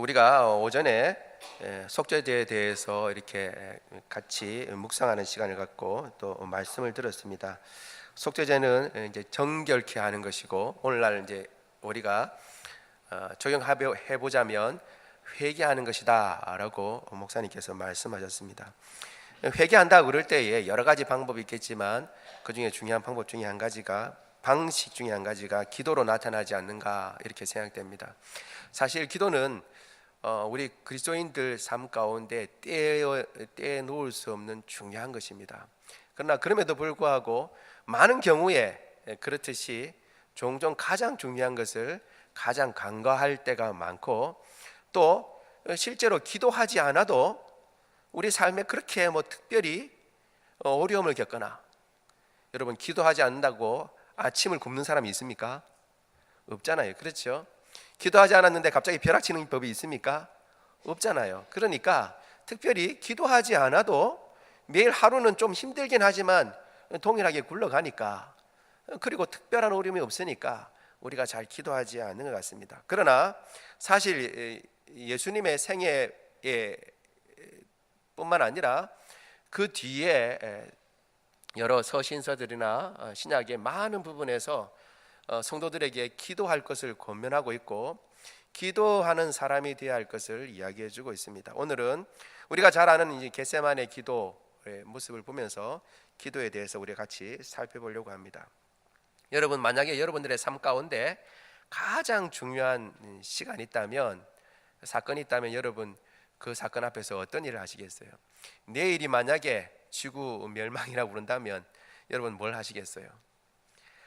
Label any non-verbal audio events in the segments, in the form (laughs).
우리가 오전에 에, 속죄제에 대해서 이렇게 같이 묵상하는 시간을 갖고 또 말씀을 들었습니다. 속죄제는 이제 정결케 하는 것이고 오늘날 이제 우리가 어, 적용해 보자면 회개하는 것이다라고 목사님께서 말씀하셨습니다. 회개한다 그럴 때에 여러 가지 방법이 있겠지만 그 중에 중요한 방법 중에 한 가지가 방식 중에 한 가지가 기도로 나타나지 않는가 이렇게 생각됩니다. 사실 기도는 어, 우리 그리스도인들 삶 가운데 떼어 떼 놓을 수 없는 중요한 것입니다. 그러나 그럼에도 불구하고 많은 경우에 그렇듯이 종종 가장 중요한 것을 가장 간과할 때가 많고 또 실제로 기도하지 않아도 우리 삶에 그렇게 뭐 특별히 어, 어려움을 겪거나 여러분 기도하지 않는다고 아침을 굶는 사람이 있습니까? 없잖아요. 그렇죠? 기도하지 않았는데 갑자기 벼락치는 법이 있습니까? 없잖아요. 그러니까 특별히 기도하지 않아도 매일 하루는 좀 힘들긴 하지만 동일하게 굴러가니까 그리고 특별한 어려움이 없으니까 우리가 잘 기도하지 않는 것 같습니다. 그러나 사실 예수님의 생애에 뿐만 아니라 그 뒤에 여러 서신서들이나 신약의 많은 부분에서 어, 성도들에게 기도할 것을 권면하고 있고 기도하는 사람이 되어야 할 것을 이야기해 주고 있습니다. 오늘은 우리가 잘 아는 이제 겟세만의 기도의 모습을 보면서 기도에 대해서 우리 같이 살펴보려고 합니다. 여러분 만약에 여러분들의 삶 가운데 가장 중요한 시간이 있다면 사건이 있다면 여러분 그 사건 앞에서 어떤 일을 하시겠어요? 내일이 만약에 지구 멸망이라고 부른다면 여러분 뭘 하시겠어요?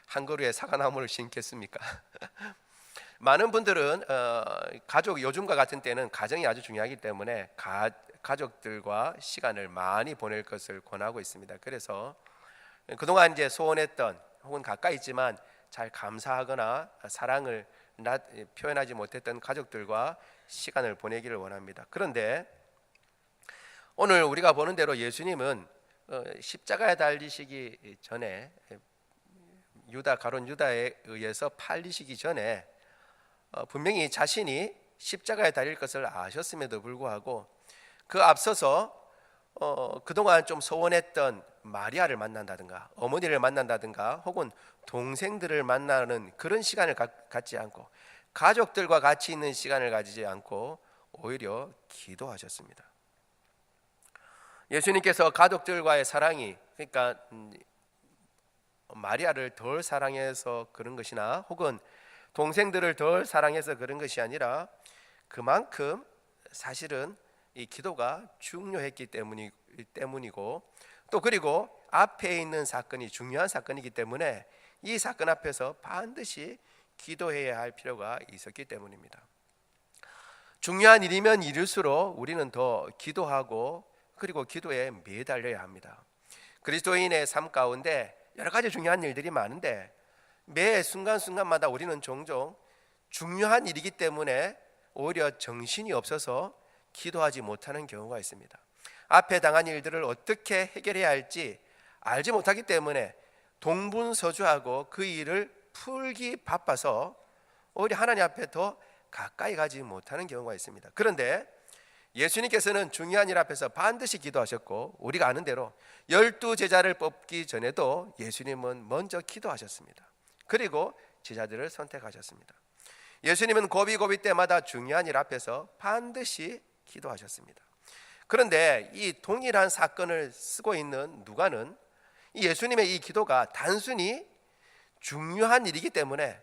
한 그루의 사과나무를 심겠습니까? (laughs) 많은 분들은 어, 가족 요즘과 같은 때는 가정이 아주 중요하기 때문에 가, 가족들과 시간을 많이 보낼 것을 권하고 있습니다. 그래서 그동안 이제 소원했던 혹은 가까이 있지만 잘 감사하거나 사랑을 나, 표현하지 못했던 가족들과 시간을 보내기를 원합니다. 그런데 오늘 우리가 보는 대로 예수님은 어, 십자가에 달리시기 전에 유다 가론 유다에 의해서 팔리시기 전에 어, 분명히 자신이 십자가에 달릴 것을 아셨음에도 불구하고 그 앞서서 어, 그동안 좀 소원했던 마리아를 만난다든가 어머니를 만난다든가 혹은 동생들을 만나는 그런 시간을 가, 갖지 않고 가족들과 같이 있는 시간을 가지지 않고 오히려 기도하셨습니다. 예수님께서 가족들과의 사랑이 그러니까 음, 마리아를 덜 사랑해서 그런 것이나 혹은 동생들을 덜 사랑해서 그런 것이 아니라 그만큼 사실은 이 기도가 중요했기 때문이, 때문이고 또 그리고 앞에 있는 사건이 중요한 사건이기 때문에 이 사건 앞에서 반드시 기도해야 할 필요가 있었기 때문입니다. 중요한 일이면 일일수록 우리는 더 기도하고 그리고 기도에 매달려야 합니다. 그리스도인의 삶 가운데 여러 가지 중요한 일들이 많은데 매 순간순간마다 우리는 종종 중요한 일이기 때문에 오히려 정신이 없어서 기도하지 못하는 경우가 있습니다. 앞에 당한 일들을 어떻게 해결해야 할지 알지 못하기 때문에 동분서주하고 그 일을 풀기 바빠서 오히려 하나님 앞에 더 가까이 가지 못하는 경우가 있습니다. 그런데 예수님께서는 중요한 일 앞에서 반드시 기도하셨고 우리가 아는 대로 열두 제자를 뽑기 전에도 예수님은 먼저 기도하셨습니다. 그리고 제자들을 선택하셨습니다. 예수님은 고비고비 때마다 중요한 일 앞에서 반드시 기도하셨습니다. 그런데 이 동일한 사건을 쓰고 있는 누가는 예수님의 이 기도가 단순히 중요한 일이기 때문에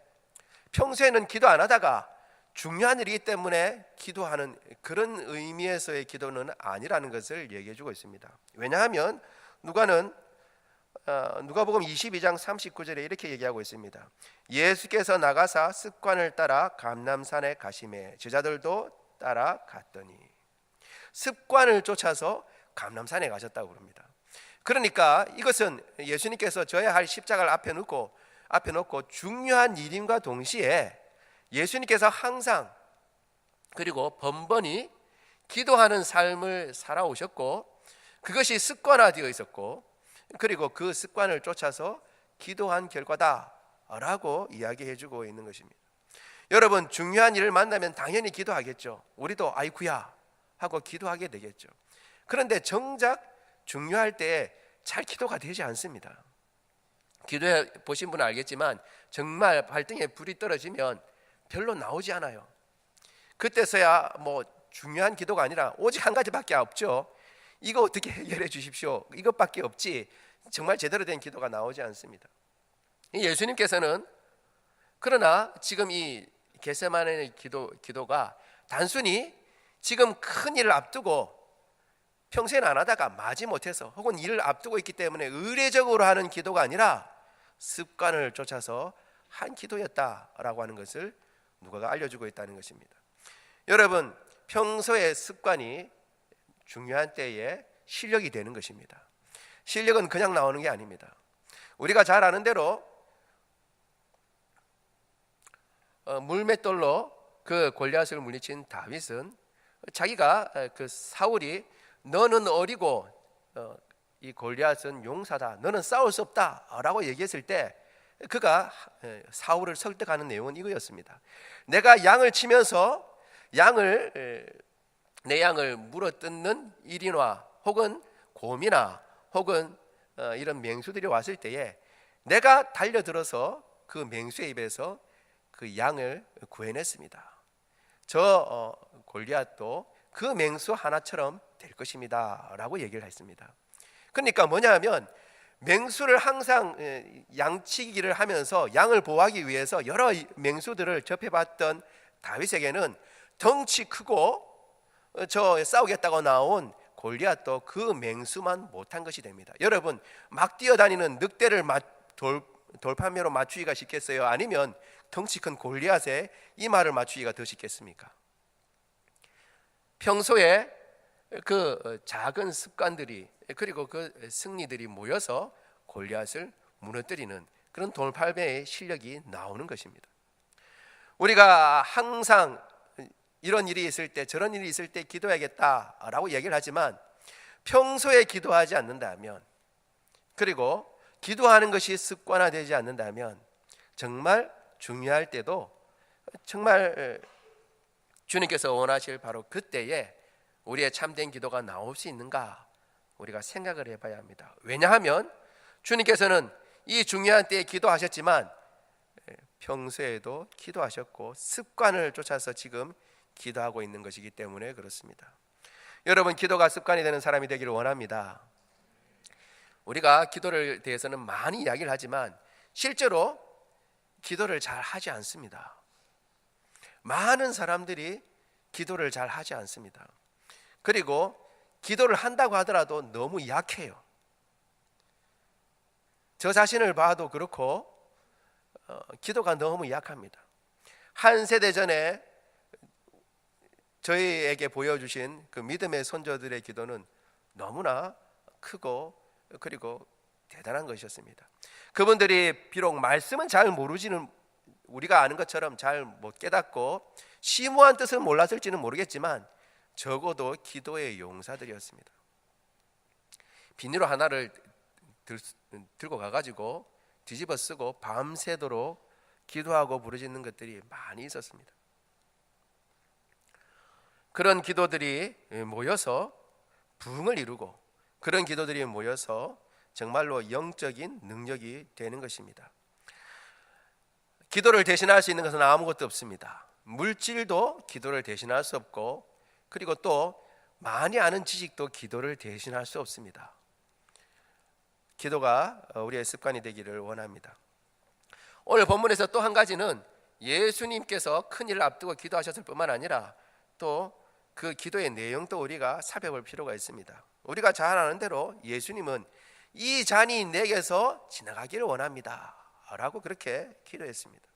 평소에는 기도 안 하다가 중요한 일이기 때문에 기도하는 그런 의미에서의 기도는 아니라는 것을 얘기해 주고 있습니다. 왜냐하면 누가는 어, 누가복음 22장 39절에 이렇게 얘기하고 있습니다. 예수께서 나가사 습관을 따라 감남산에 가심에 제자들도 따라 갔더니 습관을 쫓아서 감남산에 가셨다고 그럽니다. 그러니까 이것은 예수님께서 져야 할 십자가를 앞에 놓고 앞에 놓고 중요한 일임과 동시에 예수님께서 항상 그리고 번번이 기도하는 삶을 살아오셨고 그것이 습관화되어 있었고 그리고 그 습관을 쫓아서 기도한 결과다라고 이야기해 주고 있는 것입니다. 여러분 중요한 일을 만나면 당연히 기도하겠죠. 우리도 아이쿠야 하고 기도하게 되겠죠. 그런데 정작 중요할 때 잘 기도가 되지 않습니다. 기도해 보신 분은 알겠지만 정말 발등에 불이 떨어지면 별로 나오지 않아요. 그때서야 뭐 중요한 기도가 아니라 오직 한 가지밖에 없죠. 이거 어떻게 해결해 주십시오. 이것밖에 없지. 정말 제대로 된 기도가 나오지 않습니다. 이 예수님께서는 그러나 지금 이 게세마네 기도 기도가 단순히 지금 큰 일을 앞두고 평소에는 안 하다가 마지 못해서 혹은 일을 앞두고 있기 때문에 의례적으로 하는 기도가 아니라 습관을 쫓아서 한 기도였다라고 하는 것을 누가가 알려주고 있다는 것입니다. 여러분 평소의 습관이 중요한 때에 실력이 되는 것입니다. 실력은 그냥 나오는 게 아닙니다. 우리가 잘 아는 대로 어, 물맷돌로 그 골리앗을 물리친 다윗은 자기가 어, 그 사울이 너는 어리고 어, 이 골리앗은 용사다. 너는 싸울 수 없다라고 얘기했을 때 그가 에, 사울을 설득하는 내용은 이거였습니다. 내가 양을 치면서 양을 에, 내 양을 물어뜯는 일이나 혹은 곰이나 혹은 어, 이런 맹수들이 왔을 때에 내가 달려들어서 그 맹수의 입에서 그 양을 구해냈습니다. 저 어, 골리앗도 그 맹수 하나처럼 될 것입니다라고 얘기를 했습니다. 그러니까 뭐냐면 맹수를 항상 에, 양치기를 하면서 양을 보호하기 위해서 여러 이 맹수들을 접해봤던 다윗에게는 덩치 크고 어, 저 싸우겠다고 나온 골리앗도 그 맹수만 못한 것이 됩니다. 여러분 막 뛰어다니는 늑대를 맞- 돌, 돌판매로 맞추기가 쉽겠어요? 아니면 덩치 큰 골리앗의 이마를 맞추기가 더 쉽겠습니까? 평소에 그 작은 습관들이 그리고 그 승리들이 모여서 골리앗을 무너뜨리는 그런 돌팔매의 실력이 나오는 것입니다. 우리가 항상 이런 일이 있을 때 저런 일이 있을 때 기도해야겠다라고 얘기를 하지만 평소에 기도하지 않는다면 그리고 기도하는 것이 습관화되지 않는다면 정말 중요할 때도 정말 주님께서 원하실 바로 그때에 우리의 참된 기도가 나올 수 있는가 우리가 생각을 해봐야 합니다. 왜냐하면 주님께서는 이 중요한 때에 기도하셨지만 평소에도 기도하셨고 습관을 쫓아서 지금 기도하고 있는 것이기 때문에 그렇습니다. 여러분 기도가 습관이 되는 사람이 되기를 원합니다. 우리가 기도를 대해서는 많이 이야기를 하지만 실제로 기도를 잘 하지 않습니다. 많은 사람들이 기도를 잘 하지 않습니다. 그리고 기도를 한다고 하더라도 너무 약해요. 저 자신을 봐도 그렇고 어, 기도가 너무 약합니다. 한 세대 전에 저희에게 보여주신 그 믿음의 손자들의 기도는 너무나 크고 그리고 대단한 것이었습니다. 그분들이 비록 말씀은 잘 모르지는 우리가 아는 것처럼 잘 못 깨닫고 심오한 뜻을 몰랐을지는 모르겠지만 적어도 기도의 용사들이었습니다. 비닐로 하나를 들, 들고 가가지고 뒤집어 쓰고 밤새도록 기도하고 부르짖는 것들이 많이 있었습니다. 그런 기도들이 모여서 부흥을 이루고 그런 기도들이 모여서 정말로 영적인 능력이 되는 것입니다. 기도를 대신할 수 있는 것은 아무것도 없습니다. 물질도 기도를 대신할 수 없고 그리고 또 많이 아는 지식도 기도를 대신할 수 없습니다. 기도가 우리의 습관이 되기를 원합니다. 오늘 본문에서 또 한 가지는 예수님께서 큰 일을 앞두고 기도하셨을 뿐만 아니라 또 그 기도의 내용도 우리가 살펴볼 필요가 있습니다. 우리가 잘 아는 대로 예수님은 이 잔이 내게서 지나가기를 원합니다. 라고 그렇게 기도했습니다.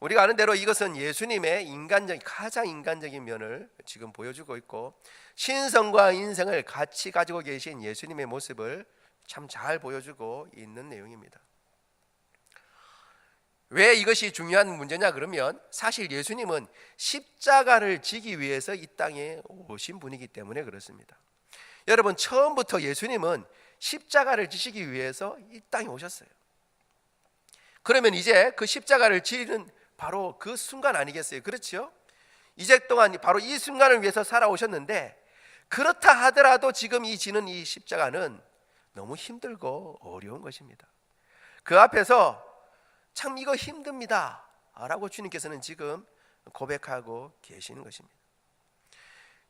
우리가 아는 대로 이것은 예수님의 인간적 가장 인간적인 면을 지금 보여주고 있고 신성과 인생을 같이 가지고 계신 예수님의 모습을 참 잘 보여주고 있는 내용입니다. 왜 이것이 중요한 문제냐 그러면 사실 예수님은 십자가를 지기 위해서 이 땅에 오신 분이기 때문에 그렇습니다. 여러분 처음부터 예수님은 십자가를 지시기 위해서 이 땅에 오셨어요. 그러면 이제 그 십자가를 지는 바로 그 순간 아니겠어요? 그렇죠? 이제 동안 바로 이 순간을 위해서 살아오셨는데 그렇다 하더라도 지금 이 지는 이 십자가는 너무 힘들고 어려운 것입니다. 그 앞에서 참 이거 힘듭니다. 라고 주님께서는 지금 고백하고 계시는 것입니다.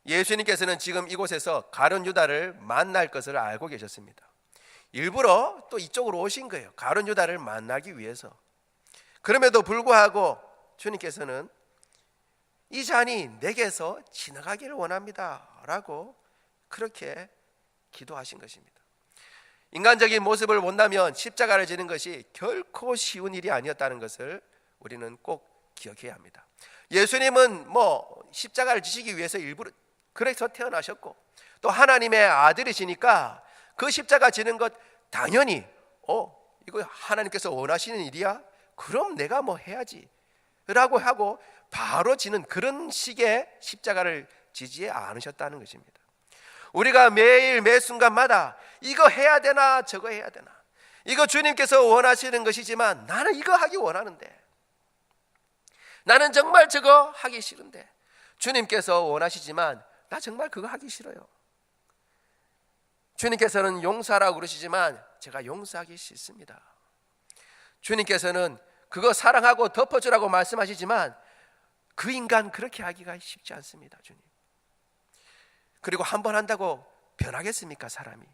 예수님께서는 지금 이곳에서 가론 유다를 만날 것을 알고 계셨습니다. 일부러 또 이쪽으로 오신 거예요. 가론 유다를 만나기 위해서. 그럼에도 불구하고 주님께서는 이 잔이 내게서 지나가기를 원합니다라고 그렇게 기도하신 것입니다. 인간적인 모습을 본다면 십자가를 지는 것이 결코 쉬운 일이 아니었다는 것을 우리는 꼭 기억해야 합니다. 예수님은 뭐 십자가를 지시기 위해서 일부러 그래서 태어나셨고 또 하나님의 아들이시니까 그 십자가 지는 것 당연히 어 이거 하나님께서 원하시는 일이야? 그럼 내가 뭐 해야지. 라고 하고 바로 지는 그런 식의 십자가를 지지 않으셨다는 것입니다. 우리가 매일 매 순간마다 이거 해야 되나 저거 해야 되나 이거 주님께서 원하시는 것이지만 나는 이거 하기 원하는데 나는 정말 저거 하기 싫은데 주님께서 원하시지만 나 정말 그거 하기 싫어요. 주님께서는 용서하라고 그러시지만 제가 용서하기 싫습니다. 주님께서는 그거 사랑하고 덮어주라고 말씀하시지만 그 인간 그렇게 하기가 쉽지 않습니다, 주님. 그리고 한 번 한다고 변하겠습니까, 사람이?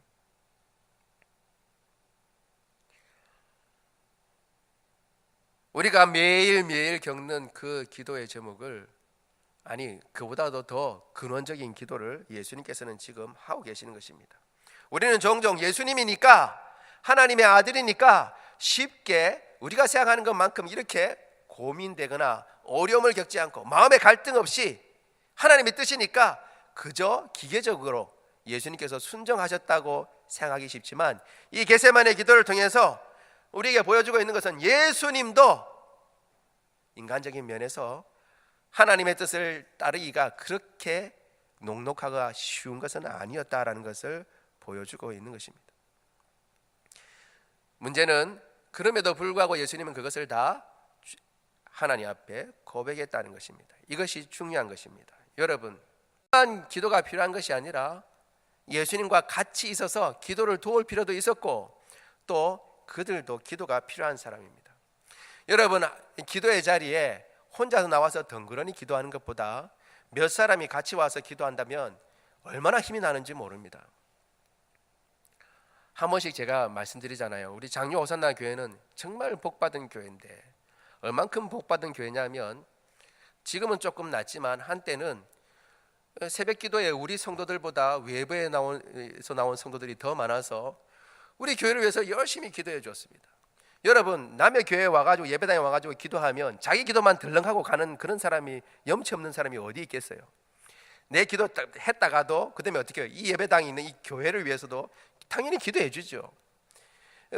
우리가 매일매일 겪는 그 기도의 제목을 아니 그보다도 더 근원적인 기도를 예수님께서는 지금 하고 계시는 것입니다. 우리는 종종 예수님이니까 하나님의 아들이니까 쉽게 우리가 생각하는 것만큼 이렇게 고민되거나 어려움을 겪지 않고 마음의 갈등 없이 하나님의 뜻이니까 그저 기계적으로 예수님께서 순정하셨다고 생각하기 쉽지만 이 게세만의 기도를 통해서 우리에게 보여주고 있는 것은 예수님도 인간적인 면에서 하나님의 뜻을 따르기가 그렇게 녹록하고 쉬운 것은 아니었다라는 것을 보여주고 있는 것입니다. 문제는 그럼에도 불구하고 예수님은 그것을 다 하나님 앞에 고백했다는 것입니다. 이것이 중요한 것입니다. 여러분, 한 기도가 필요한 것이 아니라 예수님과 같이 있어서 기도를 도울 필요도 있었고 또 그들도 기도가 필요한 사람입니다. 여러분, 기도의 자리에 혼자서 나와서 덩그러니 기도하는 것보다 몇 사람이 같이 와서 기도한다면 얼마나 힘이 나는지 모릅니다. 한 번씩 제가 말씀드리잖아요. 우리 장로 오산나 교회는 정말 복받은 교회인데 얼만큼 복받은 교회냐면 지금은 조금 낫지만 한때는 새벽 기도에 우리 성도들보다 외부에 나온서 나온 성도들이 더 많아서 우리 교회를 위해서 열심히 기도해 주었습니다. 여러분 남의 교회에 와가지고 예배당에 와가지고 기도하면 자기 기도만 덜렁하고 가는 그런 사람이 염치 없는 사람이 어디 있겠어요? 내 기도 했다가도 그다음에 어떻게 해요? 이 예배당에 있는 이 교회를 위해서도 당연히 기도해 주죠.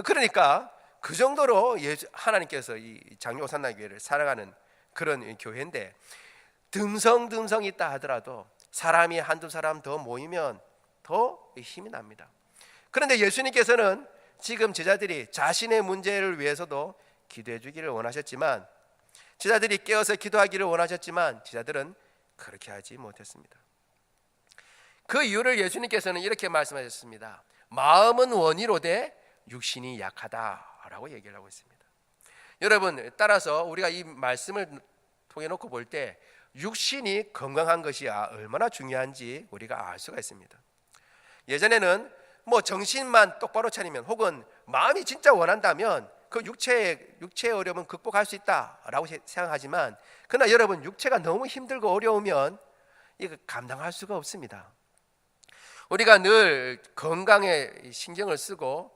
그러니까 그 정도로 하나님께서 이 장로 산나 교회를 사랑하는 그런 교회인데 듬성듬성 있다 하더라도 사람이 한두 사람 더 모이면 더 힘이 납니다. 그런데 예수님께서는 지금 제자들이 자신의 문제를 위해서도 기도해 주기를 원하셨지만 제자들이 깨어서 기도하기를 원하셨지만 제자들은 그렇게 하지 못했습니다. 그 이유를 예수님께서는 이렇게 말씀하셨습니다. 마음은 원이로되 육신이 약하다라고 얘기를 하고 있습니다. 여러분 따라서 우리가 이 말씀을 통해 놓고 볼 때 육신이 건강한 것이 아, 얼마나 중요한지 우리가 알 수가 있습니다. 예전에는 뭐 정신만 똑바로 차리면 혹은 마음이 진짜 원한다면 그 육체의 육체의 어려움은 극복할 수 있다라고 생각하지만 그러나 여러분 육체가 너무 힘들고 어려우면 이거 감당할 수가 없습니다. 우리가 늘 건강에 신경을 쓰고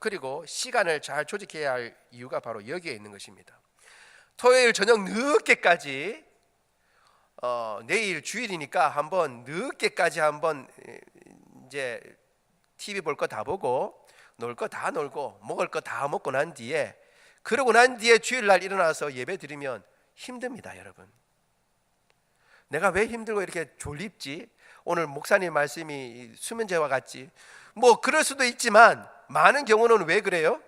그리고 시간을 잘 조직해야 할 이유가 바로 여기에 있는 것입니다. 토요일 저녁 늦게까지 어, 내일 주일이니까 한번 늦게까지 한번 이제 TV 볼 거 다 보고 놀 거 다 놀고 먹을 거 다 먹고 난 뒤에 그러고 난 뒤에 주일날 일어나서 예배 드리면 힘듭니다, 여러분. 내가 왜 힘들고 이렇게 졸립지? 오늘 목사님 말씀이 수면제와 같지. 뭐 그럴 수도 있지만 많은 경우는 왜 그래요?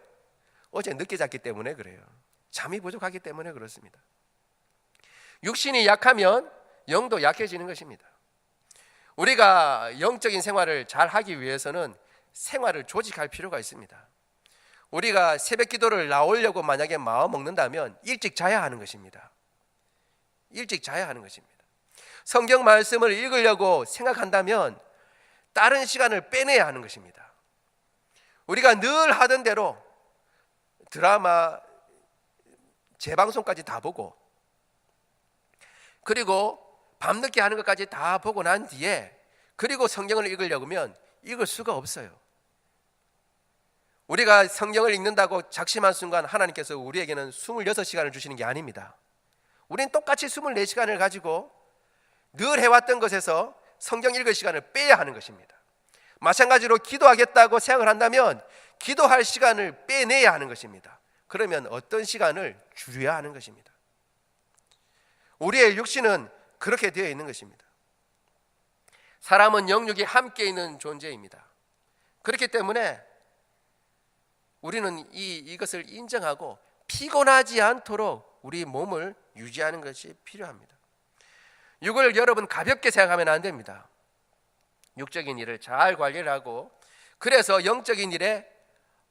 어제 늦게 잤기 때문에 그래요. 잠이 부족하기 때문에 그렇습니다. 육신이 약하면 영도 약해지는 것입니다. 우리가 영적인 생활을 잘 하기 위해서는 생활을 조직할 필요가 있습니다. 우리가 새벽 기도를 나오려고 만약에 마음 먹는다면 일찍 자야 하는 것입니다. 일찍 자야 하는 것입니다. 성경 말씀을 읽으려고 생각한다면 다른 시간을 빼내야 하는 것입니다. 우리가 늘 하던 대로 드라마 재방송까지 다 보고 그리고 밤늦게 하는 것까지 다 보고 난 뒤에 그리고 성경을 읽으려면 읽을 수가 없어요. 우리가 성경을 읽는다고 작심한 순간 하나님께서 우리에게는 26시간을 주시는 게 아닙니다. 우리는 똑같이 24시간을 가지고 늘 해왔던 것에서 성경 읽을 시간을 빼야 하는 것입니다. 마찬가지로 기도하겠다고 생각을 한다면 기도할 시간을 빼내야 하는 것입니다. 그러면 어떤 시간을 줄여야 하는 것입니다. 우리의 육신은 그렇게 되어 있는 것입니다. 사람은 영육이 함께 있는 존재입니다. 그렇기 때문에 우리는 이, 이것을 인정하고 피곤하지 않도록 우리 몸을 유지하는 것이 필요합니다. 육을 여러분 가볍게 생각하면 안 됩니다. 육적인 일을 잘 관리를 하고 그래서 영적인 일에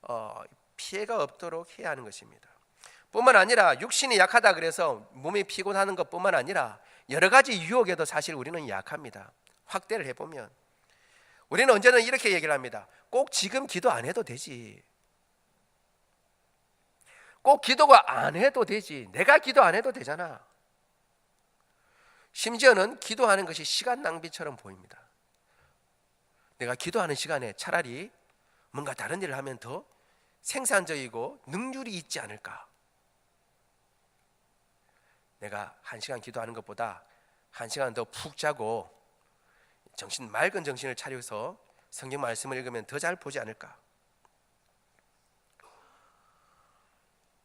어, 피해가 없도록 해야 하는 것입니다. 뿐만 아니라 육신이 약하다 그래서 몸이 피곤하는 것뿐만 아니라 여러 가지 유혹에도 사실 우리는 약합니다. 확대를 해보면 우리는 언제나 이렇게 얘기를 합니다. 꼭 지금 기도 안 해도 되지. 꼭 기도가 안 해도 되지. 내가 기도 안 해도 되잖아. 심지어는 기도하는 것이 시간 낭비처럼 보입니다. 내가 기도하는 시간에 차라리 뭔가 다른 일을 하면 더 생산적이고 능률이 있지 않을까. 내가 한 시간 기도하는 것보다 한 시간 더 푹 자고 정신 맑은 정신을 차려서 성경 말씀을 읽으면 더 잘 보지 않을까.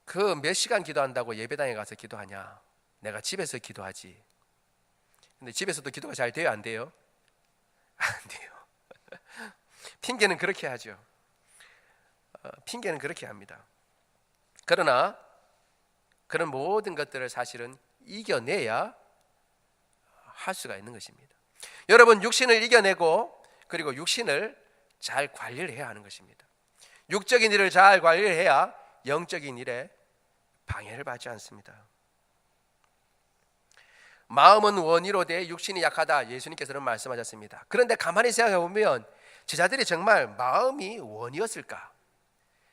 그 몇 시간 기도한다고 예배당에 가서 기도하냐? 내가 집에서 기도하지. 근데 집에서도 기도가 잘 돼요, 안 돼요? (laughs) 안 돼요. (laughs) 핑계는 그렇게 하죠. 어, 핑계는 그렇게 합니다. 그러나 그런 모든 것들을 사실은 이겨내야 할 수가 있는 것입니다. 여러분 육신을 이겨내고 그리고 육신을 잘 관리를 해야 하는 것입니다. 육적인 일을 잘 관리를 해야 영적인 일에 방해를 받지 않습니다. 마음은 원이로 돼 육신이 약하다 예수님께서는 말씀하셨습니다. 그런데 가만히 생각해 보면 제자들이 정말 마음이 원이었을까?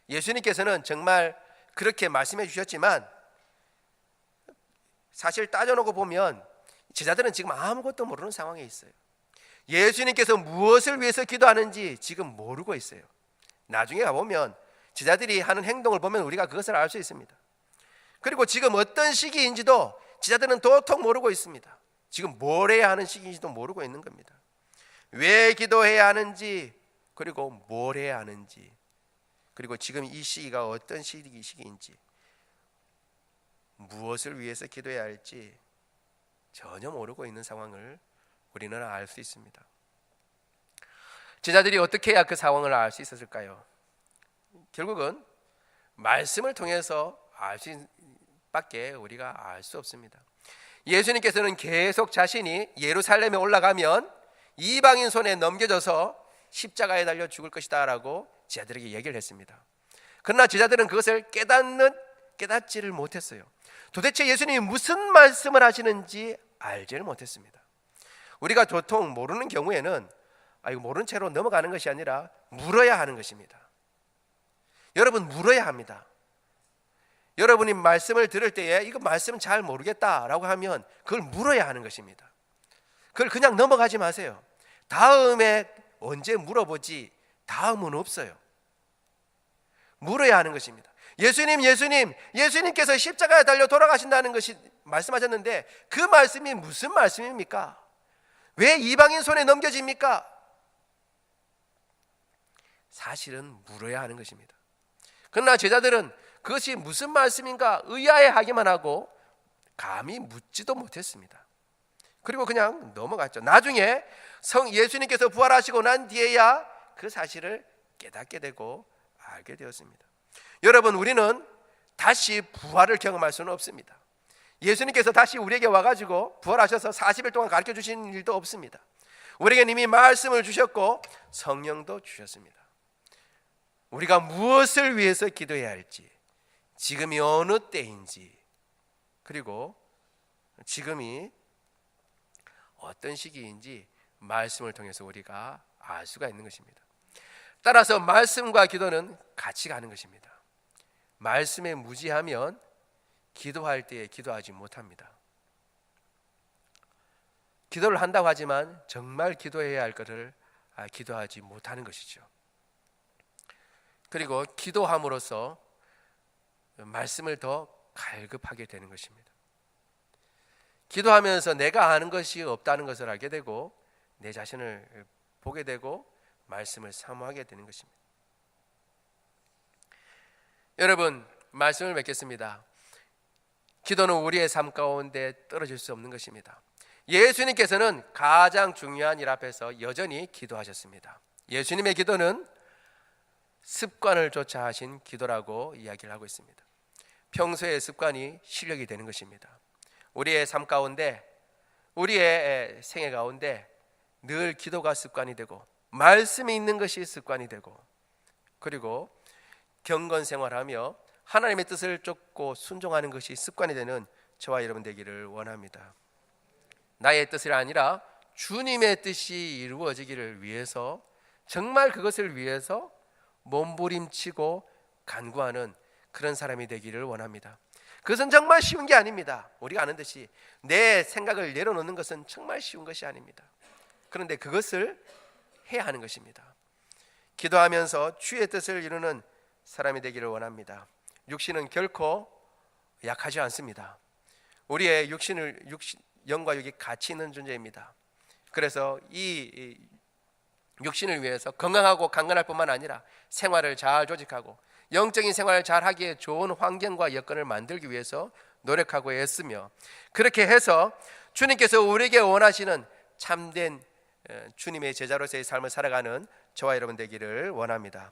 예수님께서는 정말 그렇게 말씀해 주셨지만 사실 따져놓고 보면 제자들은 지금 아무것도 모르는 상황에 있어요. 예수님께서 무엇을 위해서 기도하는지 지금 모르고 있어요. 나중에 가보면 제자들이 하는 행동을 보면 우리가 그것을 알 수 있습니다. 그리고 지금 어떤 시기인지도 제자들은 도통 모르고 있습니다. 지금 뭘 해야 하는 시기인지도 모르고 있는 겁니다. 왜 기도해야 하는지 그리고 뭘 해야 하는지 그리고 지금 이 시기가 어떤 시기, 시기인지 무엇을 위해서 기도해야 할지 전혀 모르고 있는 상황을 우리는 알 수 있습니다. 제자들이 어떻게 해야 그 상황을 알 수 있었을까요? 결국은 말씀을 통해서 알 수 밖에 우리가 알 수 없습니다. 예수님께서는 계속 자신이 예루살렘에 올라가면 이방인 손에 넘겨져서 십자가에 달려 죽을 것이다라고 제자들에게 얘기를 했습니다. 그러나 제자들은 그것을 깨닫는 깨닫지를 못했어요. 도대체 예수님이 무슨 말씀을 하시는지 알지를 못했습니다. 우리가 보통 모르는 경우에는 아 이거 모른 채로 넘어가는 것이 아니라 물어야 하는 것입니다. 여러분 물어야 합니다. 여러분이 말씀을 들을 때에 이거 말씀 잘 모르겠다라고 하면 그걸 물어야 하는 것입니다. 그걸 그냥 넘어가지 마세요. 다음에 언제 물어보지 다음은 없어요. 물어야 하는 것입니다. 예수님, 예수님, 예수님께서 십자가에 달려 돌아가신다는 것이 말씀하셨는데 그 말씀이 무슨 말씀입니까? 왜 이방인 손에 넘겨집니까? 사실은 물어야 하는 것입니다. 그러나 제자들은 그것이 무슨 말씀인가 의아해 하기만 하고 감히 묻지도 못했습니다. 그리고 그냥 넘어갔죠. 나중에 성 예수님께서 부활하시고 난 뒤에야 그 사실을 깨닫게 되고 알게 되었습니다. 여러분 우리는 다시 부활을 경험할 수는 없습니다. 예수님께서 다시 우리에게 와가지고 부활하셔서 40일 동안 가르쳐 주신 일도 없습니다. 우리에게 이미 말씀을 주셨고 성령도 주셨습니다. 우리가 무엇을 위해서 기도해야 할지, 지금이 어느 때인지, 그리고 지금이 어떤 시기인지 말씀을 통해서 우리가 알 수가 있는 것입니다. 따라서 말씀과 기도는 같이 가는 것입니다. 말씀에 무지하면 기도할 때에 기도하지 못합니다. 기도를 한다고 하지만 정말 기도해야 할 것을 아, 기도하지 못하는 것이죠. 그리고 기도함으로써 말씀을 더 갈급하게 되는 것입니다. 기도하면서 내가 아는 것이 없다는 것을 알게 되고 내 자신을 보게 되고 말씀을 사모하게 되는 것입니다. 여러분 말씀을 맺겠습니다. 기도는 우리의 삶 가운데 떨어질 수 없는 것입니다. 예수님께서는 가장 중요한 일 앞에서 여전히 기도하셨습니다. 예수님의 기도는 습관을 조차 하신 기도라고 이야기를 하고 있습니다. 평소의 습관이 실력이 되는 것입니다. 우리의 삶 가운데 우리의 생애 가운데 늘 기도가 습관이 되고 말씀이 있는 것이 습관이 되고 그리고 경건 생활하며 하나님의 뜻을 쫓고 순종하는 것이 습관이 되는 저와 여러분 되기를 원합니다. 나의 뜻이 아니라 주님의 뜻이 이루어지기를 위해서 정말 그것을 위해서 몸부림치고 간구하는 그런 사람이 되기를 원합니다. 그것은 정말 쉬운 게 아닙니다. 우리가 아는 듯이 내 생각을 내려놓는 것은 정말 쉬운 것이 아닙니다. 그런데 그것을 해야 하는 것입니다. 기도하면서 주의 뜻을 이루는 사람이 되기를 원합니다. 육신은 결코 약하지 않습니다. 우리의 육신을 육신, 영과 육이 같이 있는 존재입니다. 그래서 이 육신을 위해서 건강하고 강건할 뿐만 아니라 생활을 잘 조직하고 영적인 생활을 잘 하기에 좋은 환경과 여건을 만들기 위해서 노력하고 애쓰며 그렇게 해서 주님께서 우리에게 원하시는 참된 어, 주님의 제자로서의 삶을 살아가는 저와 여러분 되기를 원합니다.